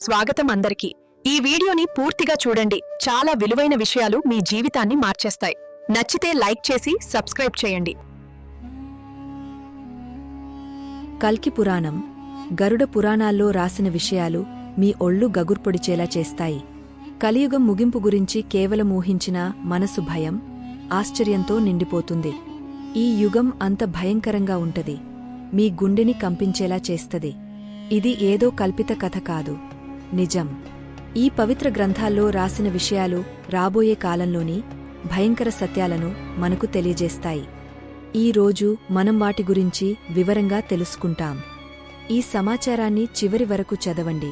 స్వాగతం అందరికీ. ఈ వీడియోని పూర్తిగా చూడండి. చాలా విలువైన విషయాలు మీ జీవితాన్ని మార్చేస్తాయి. నచ్చితే లైక్ చేసి సబ్స్క్రైబ్ చేయండి. కల్కి పురాణం గరుడ పురాణాల్లో రాసిన విషయాలు మీ ఒళ్ళు గగుర్పొడిచేలా చేస్తాయి. కలియుగం ముగింపు గురించి కేవలం ఊహించిన మనసు భయం ఆశ్చర్యంతో నిండిపోతుంది. ఈ యుగం అంత భయంకరంగా ఉంటది. మీ గుండెని కంపించేలా చేస్తది. ఇది ఏదో కల్పిత కథ కాదు. నిజం. ఈ పవిత్ర గ్రంథాల్లో రాసిన విషయాలు రాబోయే కాలంలోని భయంకర సత్యాలను మనకు తెలియజేస్తాయి. ఈ రోజు మనం వాటి గురించి వివరంగా తెలుసుకుంటాం. ఈ సమాచారాన్ని చివరి వరకు చదవండి.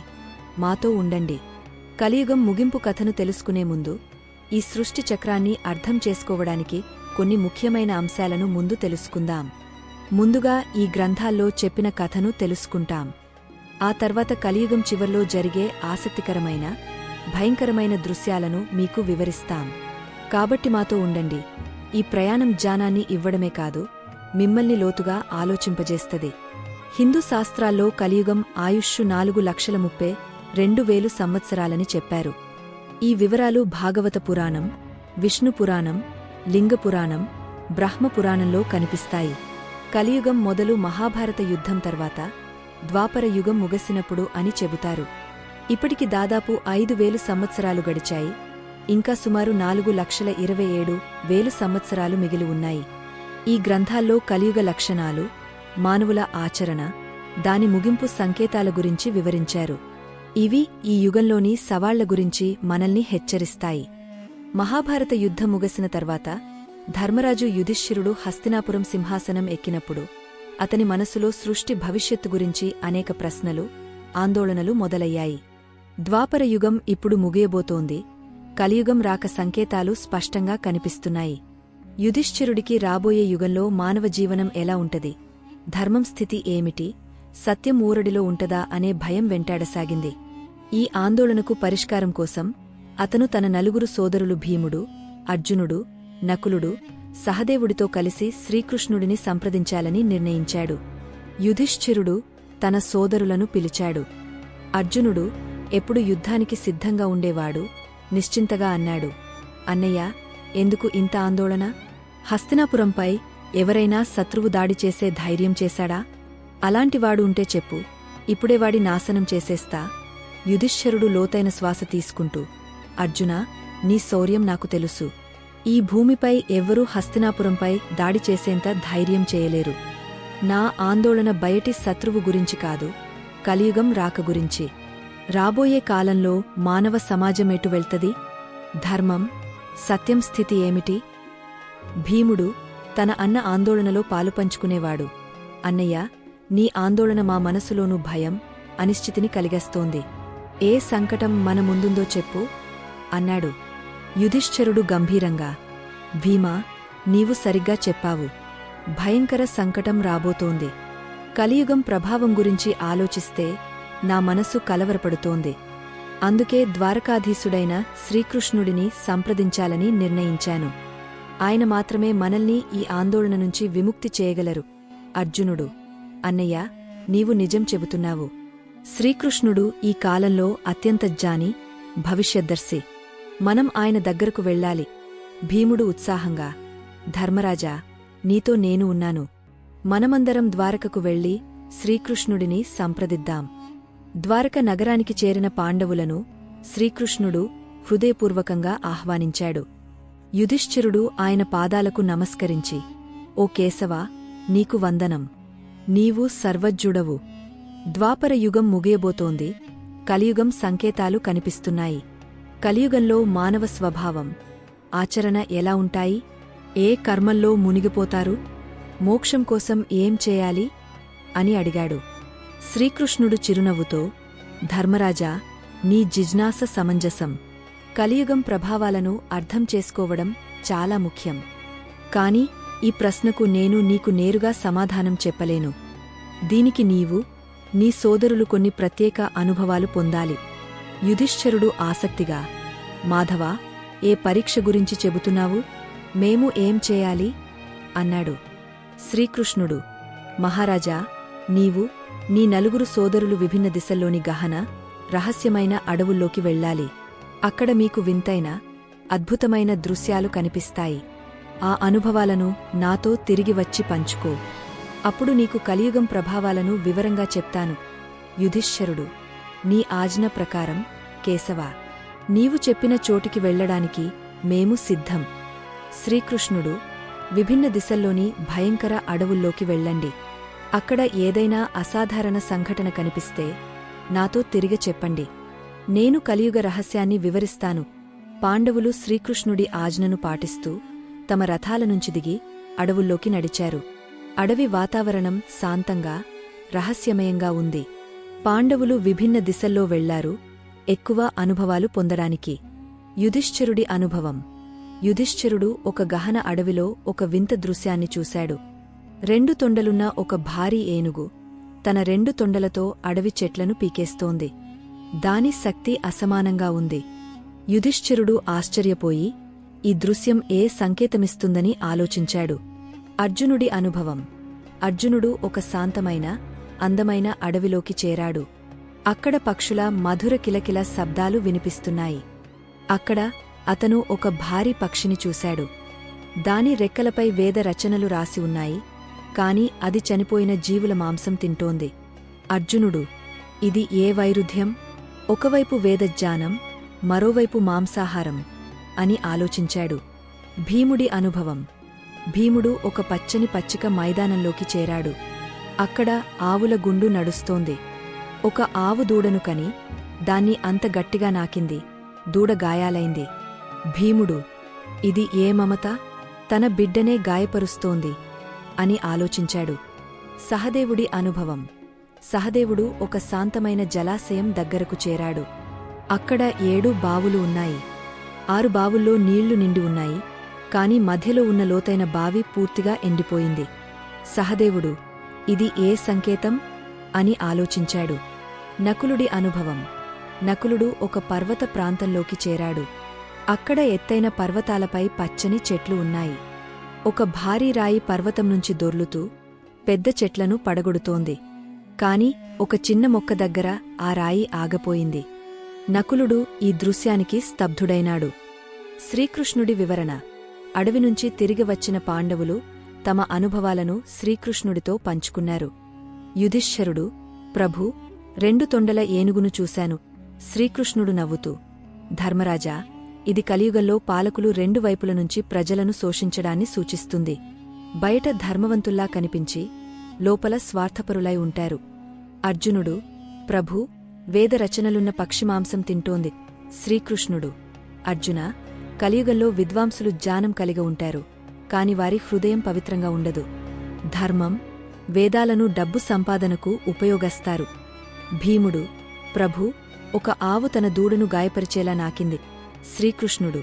మాతో ఉండండి. కలియుగం ముగింపు కథను తెలుసుకునే ముందు ఈ సృష్టి చక్రాన్ని అర్థం చేసుకోవడానికి కొన్ని ముఖ్యమైన అంశాలను ముందు తెలుసుకుందాం. ముందుగా ఈ గ్రంథాల్లో చెప్పిన కథను తెలుసుకుంటాం. ఆ తర్వాత కలియుగం చివర్లో జరిగే ఆసక్తికరమైన భయంకరమైన దృశ్యాలను మీకు వివరిస్తాం. కాబట్టి మాతో ఉండండి. ఈ ప్రయాణం జ్ఞానాన్ని ఇవ్వడమే కాదు మిమ్మల్ని లోతుగా ఆలోచింపజేస్తది. హిందూ శాస్త్రాల్లో కలియుగం ఆయుష్షు నాలుగు లక్షల ముప్పై రెండు వేలు సంవత్సరాలని చెప్పారు. ఈ వివరాలు భాగవత పురాణం విష్ణు పురాణం లింగ పురాణం బ్రహ్మ పురాణంలో కనిపిస్తాయి. కలియుగం మొదలు మహాభారత యుద్ధం తర్వాత ద్వాపర యుగం ముగసినప్పుడు అని చెబుతారు. ఇప్పటికి దాదాపు ఐదు వేలు సంవత్సరాలు గడిచాయి. ఇంకా సుమారు నాలుగు లక్షల ఇరవై ఏడు వేలు సంవత్సరాలు మిగిలి ఉన్నాయి. ఈ గ్రంథాల్లో కలియుగ లక్షణాలు మానవుల ఆచరణ దాని ముగింపు సంకేతాల గురించి వివరించారు. ఇవి ఈ యుగంలోని సవాళ్ళ గురించి మనల్ని హెచ్చరిస్తాయి. మహాభారత యుద్ధం ముగసిన తర్వాత ధర్మరాజు యుధిష్ఠిరుడు హస్తినాపురం సింహాసనం ఎక్కినప్పుడు అతని మనసులో సృష్టి భవిష్యత్తు గురించి అనేక ప్రశ్నలు ఆందోళనలు మొదలయ్యాయి. ద్వాపరయుగం ఇప్పుడు ముగియబోతోంది. కలియుగం రాక సంకేతాలు స్పష్టంగా కనిపిస్తున్నాయి. యుధిష్ఠిరుడికి రాబోయే యుగంలో మానవ జీవనం ఎలా ఉంటది? ధర్మం స్థితి ఏమిటి? సత్యం ఊరడిలో ఉంటదా అనే భయం వెంటాడసాగింది. ఈ ఆందోళనకు పరిష్కారం కోసం అతను తన నలుగురు సోదరులు భీముడు అర్జునుడు నకులుడు సహదేవుడితో కలిసి శ్రీకృష్ణుడిని సంప్రదించాలని నిర్ణయించాడు. యుధిష్ఠిరుడు తన సోదరులను పిలిచాడు. అర్జునుడు ఎప్పుడు యుద్ధానికి సిద్ధంగా ఉండేవాడు? నిశ్చింతగా అన్నాడు. అన్నయ్య ఎందుకు ఇంత ఆందోళన? హస్తినాపురంపై ఎవరైనా శత్రువు దాడి చేసే ధైర్యం చేశాడా? అలాంటివాడు ఉంటే చెప్పు. ఇప్పుడే వాడి నాశనం చేసేస్తా. యుధిష్ఠరుడు లోతైన శ్వాస తీసుకుంటూ అర్జునా నీ శౌర్యం నాకు తెలుసు. ఈ భూమిపై ఎవ్వరూ హస్తినాపురంపై దాడి చేసేంత ధైర్యం చేయలేరు. నా ఆందోళన బయటి శత్రువు గురించి కాదు కలియుగం రాక గురించి. రాబోయే కాలంలో మానవ సమాజం ఎటు వెళ్తది? ధర్మం సత్యం స్థితి ఏమిటి? భీముడు తన అన్న ఆందోళనలో పాలుపంచుకునేవాడు అన్నయ్య నీ ఆందోళన మా మనసులోనూ భయం అనిశ్చితిని కలిగస్తోంది. ఏ సంకటం మన ముందుందో చెప్పు అన్నాడు. యుధిష్ఠరుడు గంభీరంగా భీమా నీవు సరిగ్గా చెప్పావు. భయంకర సంకటం రాబోతోంది. కలియుగం ప్రభావం గురించి ఆలోచిస్తే నా మనసు కలవరపడుతోంది. అందుకే ద్వారకాధీశుడైన శ్రీకృష్ణుడిని సంప్రదించాలని నిర్ణయించాను. ఆయన మాత్రమే మనల్ని ఈ ఆందోళన నుంచి విముక్తి చేయగలరు. అర్జునుడు అన్నయ్య నీవు నిజం చెబుతున్నావు. శ్రీకృష్ణుడు ఈ కాలంలో అత్యంత జాని భవిష్యద్దర్శి. మనం ఆయన దగ్గరకు వెళ్ళాలి. భీముడు ఉత్సాహంగా ధర్మరాజా నీతో నేను ఉన్నాను. మనమందరం ద్వారకకు వెళ్ళి శ్రీకృష్ణుడిని సంప్రదిద్దాం. ద్వారక నగరానికి చేరిన పాండవులను శ్రీకృష్ణుడు హృదయపూర్వకంగా ఆహ్వానించాడు. యుధిష్ఠిరుడు ఆయన పాదాలకు నమస్కరించి ఓ కేశవా నీకు వందనం. నీవు సర్వజ్జుడవు ద్వాపర యుగం ముగియబోతోంది. కలియుగం సంకేతాలు కనిపిస్తున్నాయి. కలియుగంలో మానవ స్వభావం. ఆచరణ ఎలా ఉంటాయి? ఏ కర్మల్లో మునిగిపోతారు? మోక్షం కోసం ఏం చేయాలి? అని అడిగాడు. శ్రీకృష్ణుడు చిరునవ్వుతో ధర్మరాజా నీ జిజ్ఞాస సమంజసం. కలియుగం ప్రభావాలను అర్థం చేసుకోవడం చాలా ముఖ్యం. కాని ఈ ప్రశ్నకు నేను నీకు నేరుగా సమాధానం చెప్పలేను. దీనికి నీవు నీ సోదరులు కొన్ని ప్రత్యేక అనుభవాలు పొందాలి. యుధిష్ఠరుడు ఆసక్తిగా మాధవా ఏ పరీక్ష గురించి చెబుతున్నావు? మేము ఏం చేయాలి? అన్నాడు. శ్రీకృష్ణుడు మహారాజా నీవు నీ నలుగురు సోదరులు విభిన్న దిశల్లోని గహన రహస్యమైన అడవుల్లోకి వెళ్ళాలి. అక్కడ మీకు వింతైన అద్భుతమైన దృశ్యాలు కనిపిస్తాయి. ఆ అనుభవాలను నాతో తిరిగి వచ్చి పంచుకో. అప్పుడు నీకు కలియుగం ప్రభావాలను వివరంగా చెప్తాను. యుధిష్ఠరుడు నీ ఆజ్ఞ ప్రకారం కేశవ నీవు చెప్పిన చోటికి వెళ్ళడానికి మేము సిద్ధం. శ్రీకృష్ణుడు విభిన్న దిశల్లోని భయంకర అడవుల్లోకి వెళ్ళండి. అక్కడ ఏదైనా అసాధారణ సంఘటన కనిపిస్తే నాతో తిరిగి చెప్పండి. నేను కలియుగ రహస్యాన్ని వివరిస్తాను. పాండవులు శ్రీకృష్ణుడి ఆజ్ఞను పాటిస్తూ తమ రథాల నుంచి దిగి అడవుల్లోకి నడిచారు. అడవి వాతావరణం శాంతంగా రహస్యమయంగా ఉంది. పాండవులు విభిన్న దిశల్లో వెళ్ళారు ఎక్కువ అనుభవాలు పొందడానికి. యుధిష్ఠిరుడి అనుభవం. యుధిష్ఠిరుడు ఒక గహన అడవిలో ఒక వింత దృశ్యాన్ని చూశాడు. రెండు తొండలున్న ఒక భారీ ఏనుగు తన రెండు తొండలతో అడవి చెట్లను పీకేస్తోంది. దాని శక్తి అసమానంగా ఉంది. యుధిష్ఠిరుడు ఆశ్చర్యపోయి ఈ దృశ్యం ఏ సంకేతమిస్తుందని ఆలోచించాడు. అర్జునుడి అనుభవం. అర్జునుడు ఒక శాంతమైన అందమైన అడవిలోకి చేరాడు. అక్కడ పక్షుల మధుర కిలకిల శబ్దాలు వినిపిస్తున్నాయి. అక్కడ అతను ఒక భారీ పక్షిని చూశాడు. దాని రెక్కలపై వేద రచనలు రాసి ఉన్నాయి. కాని అది చనిపోయిన జీవుల మాంసం తింటోంది. అర్జునుడు ఇది ఏ వైరుధ్యం? ఒకవైపు వేదజ్ఞానం మరోవైపు మాంసాహారం అని ఆలోచించాడు. భీముడి అనుభవం. భీముడు ఒక పచ్చని పచ్చిక మైదానంలోకి చేరాడు. అక్కడ ఆవుల గుండు నడుస్తోంది. ఒక ఆవు దూడను కని దాన్ని అంత గట్టిగా నాకింది. దూడ గాయాలైంది. భీముడు ఇది ఏ మమత? తన బిడ్డనే గాయపరుస్తోంది అని ఆలోచించాడు. సహదేవుడి అనుభవం. సహదేవుడు ఒక శాంతమైన జలాశయం దగ్గరకు చేరాడు. అక్కడ ఏడు బావులు ఉన్నాయి. ఆరు బావుల్లో నీళ్ళు నిండి ఉన్నాయి. కాని మధ్యలో ఉన్న లోతైన బావి పూర్తిగా ఎండిపోయింది. సహదేవుడు ఇది ఏ సంకేతం? అని ఆలోచించాడు. నకులుడి అనుభవం. నకులుడు ఒక పర్వత ప్రాంతంలోకి చేరాడు. అక్కడ ఎత్తైన పర్వతాలపై పచ్చని చెట్లు ఉన్నాయి. ఒక భారీ రాయి పర్వతం నుంచి దొర్లుతూ పెద్ద చెట్లను పడగొడుతోంది. కాని ఒక చిన్న మొక్క దగ్గర ఆ రాయి ఆగపోయింది. నకులుడు ఈ దృశ్యానికి స్తబ్ధుడైనాడు. శ్రీకృష్ణుడి వివరణ. అడవి నుంచి తిరిగి వచ్చిన పాండవులు తమ అనుభవాలను శ్రీకృష్ణుడితో పంచుకున్నారు. యుధిష్ఠరుడు ప్రభు రెండు తొండల ఏనుగును చూశాను. శ్రీకృష్ణుడు నవ్వుతూ ధర్మరాజా ఇది కలియుగంలో పాలకులు రెండు వైపుల నుంచి ప్రజలను శోషించడాన్ని సూచిస్తుంది. బయట ధర్మవంతుల్లా కనిపించి లోపల స్వార్థపరులై ఉంటారు. అర్జునుడు ప్రభు వేదరచనలున్న పక్షిమాంసం తింటోంది. శ్రీకృష్ణుడు అర్జున కలియుగంలో విద్వాంసులు జ్ఞానం కలిగి ఉంటారు. కాని వారి హృదయం పవిత్రంగా ఉండదు. ధర్మం వేదాలను డబ్బు సంపాదనకు ఉపయోగస్తారు. భీముడు ప్రభు ఒక ఆవు తన దూడను గాయపరిచేలా నాకింది. శ్రీకృష్ణుడు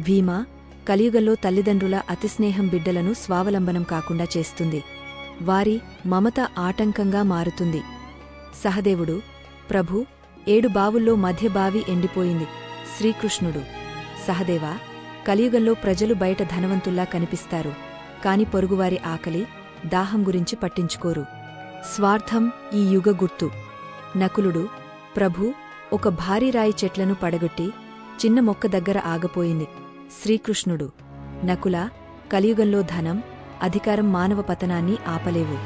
భీమ కలియుగంలో తల్లిదండ్రుల అతిస్నేహం బిడ్డలను స్వావలంబనం కాకుండా చేస్తుంది. వారి మమత ఆటంకంగా మారుతుంది. సహదేవుడు ప్రభు ఏడు బావుల్లో మధ్య బావి ఎండిపోయింది. శ్రీకృష్ణుడు సహదేవా కలియుగంలో ప్రజలు బయట ధనవంతుల్లా కనిపిస్తారు. కాని పొరుగువారి ఆకలి దాహం గురించి పట్టించుకోరు. స్వార్థం ఈ యుగ గుర్తు. నకులుడు ప్రభు ఒక భారీ రాయి చెట్లను పడగొట్టి చిన్న మొక్క దగ్గర ఆగపోయింది. శ్రీకృష్ణుడు. నకుల కలియుగంలో ధనం అధికారం మానవ పతనాన్ని ఆపలేవు.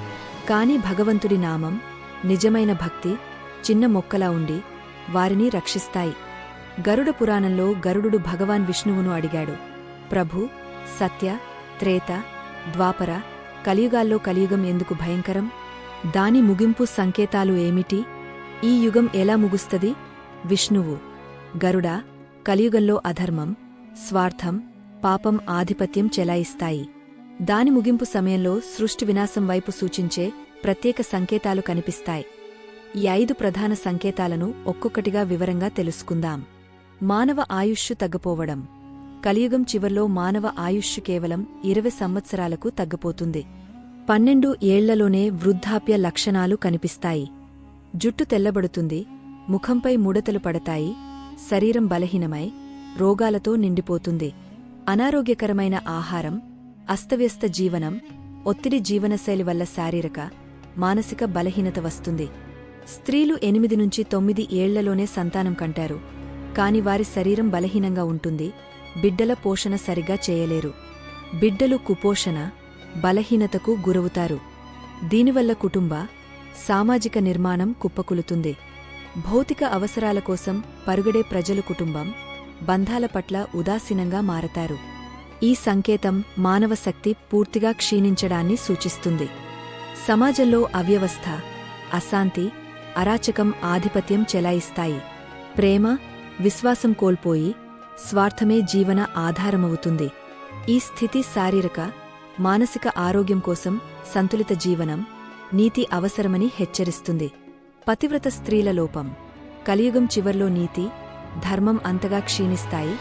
కాని భగవంతుడి నామం నిజమైన భక్తి చిన్న మొక్కలా ఉండి వారిని రక్షిస్తాయి. గరుడ పురాణంలో గరుడు భగవాన్ విష్ణువును అడిగాడు. ప్రభు సత్య త్రేత ద్వాపర కలియుగాల్లో కలియుగం ఎందుకు భయంకరం? దాని ముగింపు సంకేతాలు ఏమిటి? ఈ యుగం ఎలా ముగుస్తది? విష్ణువు గరుడ కలియుగంలో అధర్మం స్వార్థం పాపం ఆధిపత్యం చెలాయిస్తాయి. దాని ముగింపు సమయంలో సృష్టి వినాశం వైపు సూచించే ప్రత్యేక సంకేతాలు కనిపిస్తాయి. ఈ ఐదు ప్రధాన సంకేతాలను ఒక్కొక్కటిగా వివరంగా తెలుసుకుందాం. మానవ ఆయుష్షు తగ్గిపోవడం. కలియుగం చివర్లో మానవ ఆయుష్షు కేవలం ఇరవై సంవత్సరాలకు తగ్గిపోతుంది. పన్నెండు ఏళ్ళలోనే వృద్ధాప్య లక్షణాలు కనిపిస్తాయి. జుట్టు తెల్లబడుతుంది ముఖంపై ముడతలు పడతాయి శరీరం బలహీనమై రోగాలతో నిండిపోతుంది. అనారోగ్యకరమైన ఆహారం అస్తవ్యస్త జీవనం ఒత్తిడి జీవనశైలి వల్ల శారీరక మానసిక బలహీనత వస్తుంది. స్త్రీలు ఎనిమిది నుంచి తొమ్మిది ఏళ్ళలోనే సంతానం కంటారు. కాని వారి శరీరం బలహీనంగా ఉంటుంది. బిడ్డల పోషణ సరిగా చేయలేరు. బిడ్డలు కుపోషణ బలహీనతకు గురవుతారు. దీనివల్ల కుటుంబ సామాజిక నిర్మాణం కుప్పకులుతుంది. భౌతిక అవసరాల కోసం పరుగడే ప్రజలు కుటుంబం బంధాల పట్ల ఉదాసీనంగా మారతారు. ఈ సంకేతం మానవ శక్తి పూర్తిగా క్షీణించడాన్ని సూచిస్తుంది. సమాజంలో అవ్యవస్థ అశాంతి అరాచకం ఆధిపత్యం చెలాయిస్తాయి. ప్రేమ విశ్వాసం కోల్పోయి స్వార్థమే జీవన ఆధారమవుతుంది. ఈ స్థితి శారీరక మానసిక ఆరోగ్యం కోసం సంతులిత జీవనం నీతి అవసరమని హెచ్చరిస్తుంది. పతివ్రత స్త్రీల లోపం. కలియుగం చివర్లో నీతి ధర్మం అంతగా క్షీణిస్తాయి.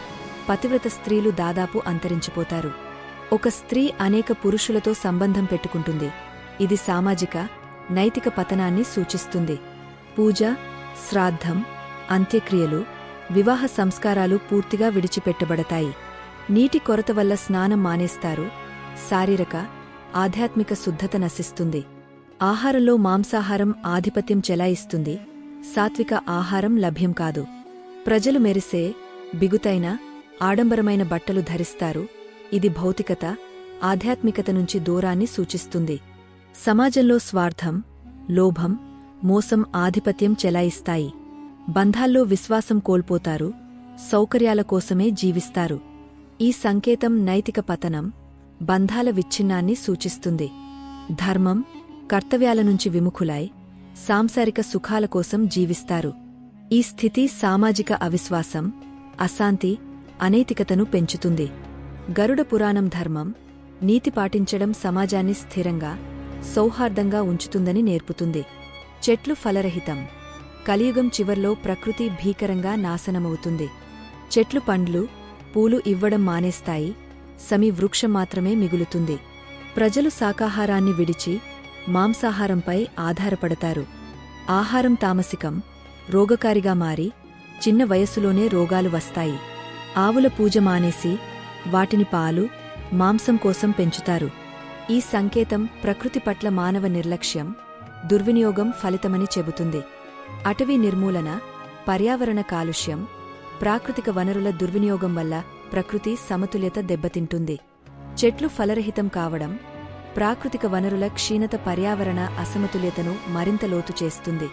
పతివ్రత స్త్రీలు దాదాపు అంతరించిపోతారు. ఒక స్త్రీ అనేక పురుషులతో సంబంధం పెట్టుకుంటుంది. ఇది సామాజిక నైతిక పతనాన్ని సూచిస్తుంది. పూజ శ్రాద్ధం అంత్యక్రియలు వివాహ సంస్కారాలు పూర్తిగా విడిచిపెట్టబడతాయి. నీటి కొరత వల్ల స్నానం మానేస్తారు. శారీరక ఆధ్యాత్మిక శుద్ధత నశిస్తుంది. ఆహారంలో మాంసాహారం ఆధిపత్యం చెలాయిస్తుంది. సాత్విక ఆహారం లభ్యం కాదు. ప్రజలు మెరిసే బిగుతైన ఆడంబరమైన బట్టలు ధరిస్తారు. ఇది భౌతికత ఆధ్యాత్మికత నుంచి దూరాన్ని సూచిస్తుంది. సమాజంలో స్వార్థం లోభం మోసం ఆధిపత్యం చెలాయిస్తాయి. బంధాల్లో విశ్వాసం కోల్పోతారు సౌకర్యాల కోసమే జీవిస్తారు. ఈ సంకేతం నైతిక పతనం బంధాల విచ్ఛిన్నాన్ని సూచిస్తుంది. ధర్మం కర్తవ్యాల నుంచి విముఖులై సాంసారిక సుఖాల కోసం జీవిస్తారు. ఈ స్థితి సామాజిక అవిశ్వాసం అశాంతి అనైతికతను పెంచుతుంది. గరుడ పురాణం ధర్మం నీతి పాటించడం సమాజాన్ని స్థిరంగా సౌహార్దంగా ఉంచుతుందని నేర్పుతుంది. చెట్లు ఫలరహితం. కలియుగం చివర్లో ప్రకృతి భీకరంగా నాశనమవుతుంది. చెట్లు పండ్లు పూలు ఇవ్వడం మానేస్తాయి. సమి వృక్షం మాత్రమే మిగులుతుంది. ప్రజలు శాకాహారాన్ని విడిచి మాంసాహారంపై ఆధారపడతారు. ఆహారం తామసికం రోగకారిగా మారి చిన్న వయస్సులోనే రోగాలు వస్తాయి. ఆవుల పూజ మానేసి వాటిని పాలు మాంసం కోసం పెంచుతారు. ఈ సంకేతం ప్రకృతి పట్ల మానవ నిర్లక్ష్యం దుర్వినియోగం ఫలితమని చెబుతుంది. అటవీ నిర్మూలన పర్యావరణ కాలుష్యం ప్రాకృతిక వనరుల దుర్వినియోగం వల్ల ప్రకృతి సమతుల్యత దెబ్బతింటుంది. చెట్లు ఫలరహితం కావడం ప్రాకృతిక వనరుల క్షీణత పర్యావరణ అసమతుల్యతను మరింత లోతు చేస్తుంది.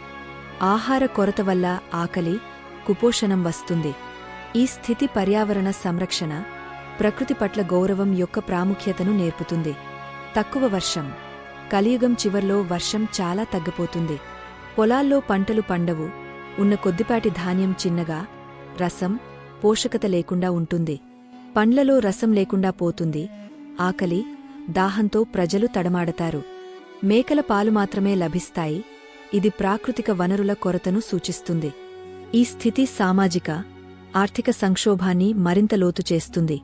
ఆహార కొరత వల్ల ఆకలి కుపోషణం వస్తుంది. ఈ స్థితి పర్యావరణ సంరక్షణ ప్రకృతి పట్ల గౌరవం యొక్క ప్రాముఖ్యతను నేర్పుతుంది. తక్కువ వర్షం కలియుగం చివర్లో వర్షం చాలా తగ్గిపోతుంది. పొలాల్లో పంటలు పండవు. ఉన్న కొద్దిపాటి ధాన్యం చిన్నగా రసం పోషకత లేకుండా ఉంటుంది. పండ్లలో రసం లేకుండా పోతుంది. ఆకలి దాహంతో ప్రజలు తడమాడతారు. మేకల పాలు మాత్రమే లభిస్తాయి. ఇది ప్రాకృతిక వనరుల కొరతను సూచిస్తుంది. ఈ స్థితి సామాజిక ఆర్థిక సంక్షోభాన్ని మరింత లోతు చేస్తుంది.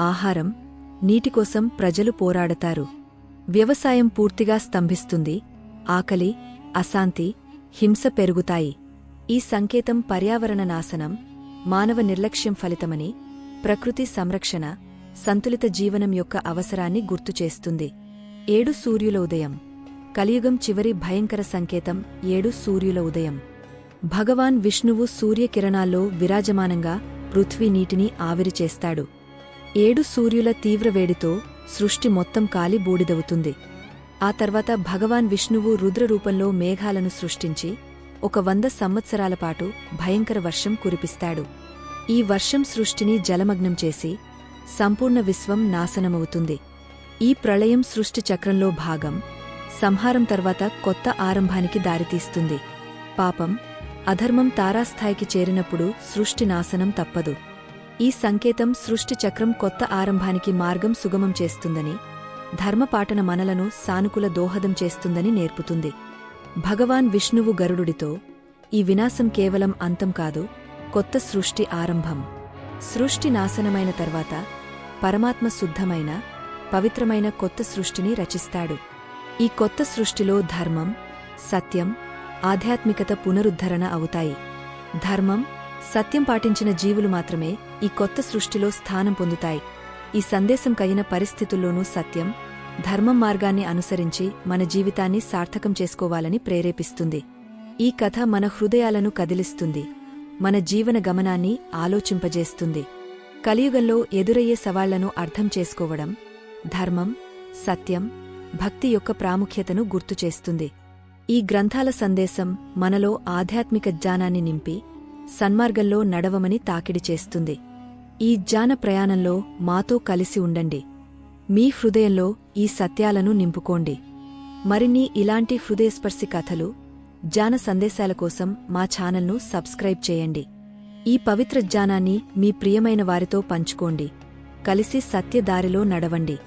ఆహారం నీటి కోసం ప్రజలు పోరాడతారు. వ్యవసాయం పూర్తిగా స్తంభిస్తుంది. ఆకలి అశాంతి హింస పెరుగుతాయి. ఈ సంకేతం పర్యావరణ నాశనం మానవ నిర్లక్ష్యం ఫలితమని ప్రకృతి సంరక్షణ సంతులిత జీవనం యొక్క అవసరాన్ని గుర్తుచేస్తుంది ఏడు సూర్యుల ఉదయం. కలియుగం చివరి భయంకర సంకేతం ఏడు సూర్యుల ఉదయం. భగవాన్ విష్ణువు సూర్యకిరణాల్లో విరాజమానంగా పృథ్వీ నీటిని ఆవిరి చేస్తాడు. ఏడు సూర్యుల తీవ్రవేడితో సృష్టి మొత్తం కాలి బూడిదవుతుంది. ఆ తర్వాత భగవాన్ విష్ణువు రుద్రరూపంలో మేఘాలను సృష్టించి ఒక వంద సంవత్సరాల పాటు భయంకర వర్షం కురిపిస్తాడు. ఈ వర్షం సృష్టిని జలమగ్నం చేసి సంపూర్ణ విశ్వం నాశనమవుతుంది. ఈ ప్రళయం సృష్టి చక్రంలో భాగం సంహారం తర్వాత కొత్త ఆరంభానికి దారితీస్తుంది. పాపం అధర్మం తారాస్థాయికి చేరినప్పుడు సృష్టి నాశనం తప్పదు. ఈ సంకేతం సృష్టి చక్రం కొత్త ఆరంభానికి మార్గం సుగమం చేస్తుందని ధర్మపాటన మనలను సానుకూల దోహదం చేస్తుందని నేర్పుతుంది. భగవాన్ విష్ణువు గరుడుడితో ఈ వినాశం కేవలం అంతం కాదు కొత్త సృష్టి ఆరంభం. సృష్టి నాశనమైన తర్వాత పరమాత్మ శుద్ధమైన పవిత్రమైన కొత్త సృష్టిని రచిస్తాడు. ఈ కొత్త సృష్టిలో ధర్మం సత్యం ఆధ్యాత్మికత పునరుద్ధరణ అవుతాయి. ధర్మం సత్యం పాటించిన జీవులు మాత్రమే ఈ కొత్త సృష్టిలో స్థానం పొందుతాయి. ఈ సందేశం కయిన పరిస్థితుల్లోనూ సత్యం ధర్మం మార్గాన్ని అనుసరించి మన జీవితాన్ని సార్థకం చేసుకోవాలని ప్రేరేపిస్తుంది. ఈ కథ మన హృదయాలను కదిలిస్తుంది మన జీవన గమనాన్ని ఆలోచింపజేస్తుంది. కలియుగంలో ఎదురయ్యే సవాళ్ళను అర్థం చేసుకోవడం ధర్మం సత్యం భక్తి యొక్క ప్రాముఖ్యతను గుర్తుచేస్తుంది ఈ గ్రంథాల సందేశం మనలో ఆధ్యాత్మిక జ్ఞానాన్ని నింపి సన్మార్గంలో నడవమని తాకిడి చేస్తుంది. ఈ జ్ఞాన ప్రయాణంలో మాతో కలిసి ఉండండి. మీ హృదయంలో ఈ సత్యాలను నింపుకోండి. మరిన్ని ఇలాంటి హృదయస్పర్శి కథలు జ్ఞాన సందేశాల కోసం మా ఛానల్ను సబ్స్క్రైబ్ చేయండి. ఈ పవిత్ర జ్ఞానాన్ని మీ ప్రియమైన వారితో పంచుకోండి. కలిసి సత్యదారిలో నడవండి.